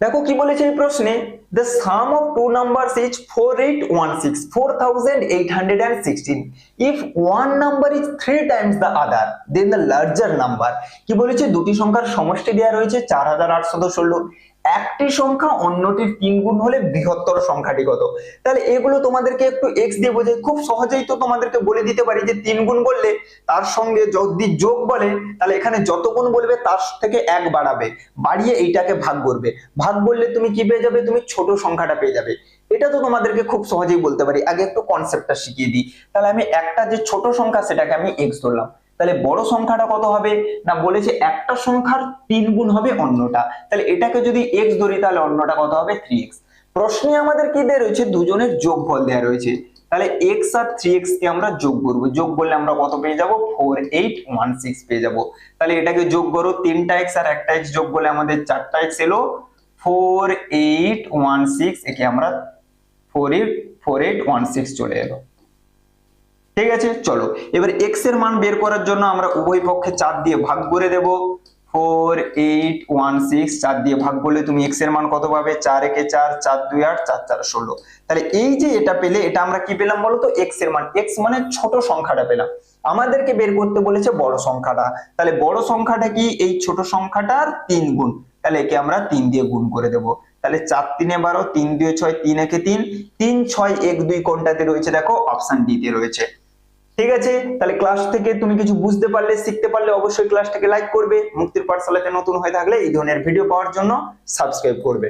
দেখো কি বলেছে এই প্রশ্নে? The sum of two numbers is four eight one six four thousand eight hundred and sixteen if one number is three times the other then the larger number কি বলেছে? দুটি সংখ্যার সমষ্টি দেওয়া রয়েছে, চার হাজার আটশত ষোলো। একটি সংখ্যা অন্যটির তিন গুণ হলে বৃহত্তর সংখ্যাটি কত? তাহলে এগুলো তোমাদেরকে একটু এক্স দিয়ে বোঝাই। খুব সহজেই তো তোমাদেরকে বলে দিতে পারি যে তিন গুণ বললে তার সঙ্গে যদি যোগ বলে, তাহলে এখানে যত গুণ বলবে তার থেকে এক বাড়াবে। বাড়িয়ে এইটাকে ভাগ করবে। ভাগ বললে তুমি কি পেয়ে যাবে? তুমি ছোট সংখ্যাটা পেয়ে যাবে। এটা তো তোমাদেরকে খুব সহজেই বলতে পারি। আগে একটু কনসেপ্টটা শিখিয়ে দিই। তাহলে আমি একটা যে ছোট সংখ্যা সেটাকে আমি এক্স ধরলাম। তাহলে বড় সংখ্যাটা কত হবে? না বলেছে একটা সংখ্যার তিন গুণ হবে অন্যটা। তাহলে এটাকে যদি এক্স ধরি তাহলে অন্যটা কত হবে? থ্রি এক্স প্রশ্নে আমাদের কি দেওয়া রয়েছে? দুজনের যোগফল দেওয়া রয়েছে। তাহলে এক্স আর থ্রি এক্স কে আমরা যোগ করব। যোগ করলে আমরা কত পেয়ে যাব? ফোর এইট ওয়ান সিক্স পেয়ে যাব। তাহলে এটাকে যোগ করো, তিনটা এক্স আর একটা এক্স যোগ করলে আমাদের চারটা এক্স এলো। ফোর এইট ওয়ান সিক্স একে আমরা four eight four eight one six চলে এলো। ঠিক আছে? চলো। এবার এক্সের মান বের করার জন্য আমরা উভয় পক্ষে চার দিয়ে ভাগ করে দেব। ফোর এইট ওয়ান সিক্স চার দিয়ে ভাগ করলে তুমি এক্সের মান কত পাবে? চার একে চার চার, দুই, আট, চার চার, ষোলো। তাহলে এই যে এটা পেলে, এটা আমরা কি পেলাম বলো তো এক্সের মান। এক্স মানে ছোট সংখ্যাটা পেলাম। আমাদেরকে বের করতে বলেছে বড় সংখ্যাটা। তাহলে বড় সংখ্যাটা কি? এই ছোট সংখ্যাটার তিন গুণ। তাহলে একে আমরা তিন দিয়ে গুণ করে দেব। তাহলে চার তিনে বারো, তিন দুই ছয়, তিন একে তিন। তিন, ছয়, এক, দুই কোনটাতে রয়েছে? দেখো অপশন ডি তে রয়েছে। ঠিক আছে? তাহলে ক্লাস থেকে তুমি কিছু বুঝতে পারলে, শিখতে পারলে অবশ্যই ক্লাসটাকে লাইক করবে। মুক্তির পাঠশালাতে নতুন হয়ে থাকলে এই ধরনের ভিডিও পাওয়ার জন্য সাবস্ক্রাইব করবে।